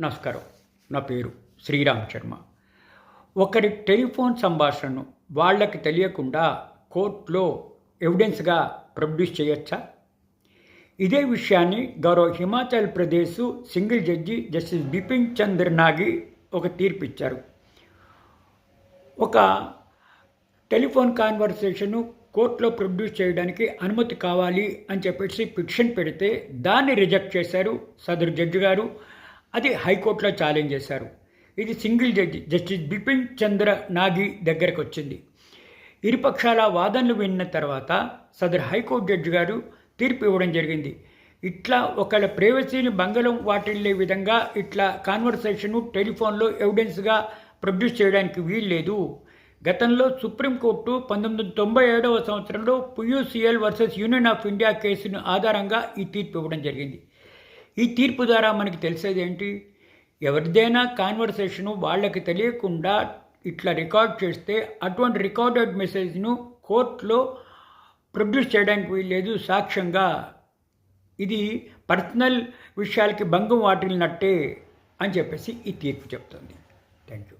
నమస్కారం. నా పేరు శ్రీరామ్ శర్మ. ఒకరి టెలిఫోన్ సంభాషణను వాళ్ళకి తెలియకుండా కోర్టులో ఎవిడెన్స్గా ప్రొడ్యూస్ చేయొచ్చా? ఇదే విషయాన్ని గౌరవ Himachal Pradesh single judge justice Bipin Chandra Nagi ఒక తీర్పు ఇచ్చారు. ఒక టెలిఫోన్ కాన్వర్సేషను కోర్టులో ప్రొడ్యూస్ చేయడానికి అనుమతి కావాలి అని చెప్పేసి పిటిషన్ పెడితే దాన్ని రిజెక్ట్ చేశారు సదరు జడ్జి గారు. అది హైకోర్టులో ఛాలెంజ్ చేశారు. ఇది single judge justice Bipin Chandra Nagi దగ్గరకు వచ్చింది. ఇరుపక్షాల వాదనలు విన్న తర్వాత సదరు హైకోర్టు జడ్జి గారు తీర్పు ఇవ్వడం జరిగింది. ఇట్లా ఒకళ్ళ ప్రైవసీని బంగళం వాటిల్లే విధంగా ఇట్లా కాన్వర్సేషను టెలిఫోన్లో ఎవిడెన్స్గా ప్రొడ్యూస్ చేయడానికి వీల్లేదు. గతంలో సుప్రీంకోర్టు పంతొమ్మిది వందల తొంభై ఏడవ సంవత్సరంలో PUCL versus union of India కేసును ఆధారంగా ఈ తీర్పు ఇవ్వడం జరిగింది. ఈ తీర్పు ద్వారా మనకి తెలిసేది ఏంటి? ఎవరిదైనా కాన్వర్సేషను వాళ్ళకి తెలియకుండా ఇట్లా రికార్డ్ చేస్తే అటువంటి రికార్డెడ్ మెసేజ్ను కోర్టులో ప్రొడ్యూస్ చేయడానికి వీల్లేదు సాక్ష్యంగా. ఇది పర్సనల్ విషయాలకి భంగం వాటిల్నట్టే అని చెప్పేసి ఈ తీర్పు చెప్తుంది. Thank you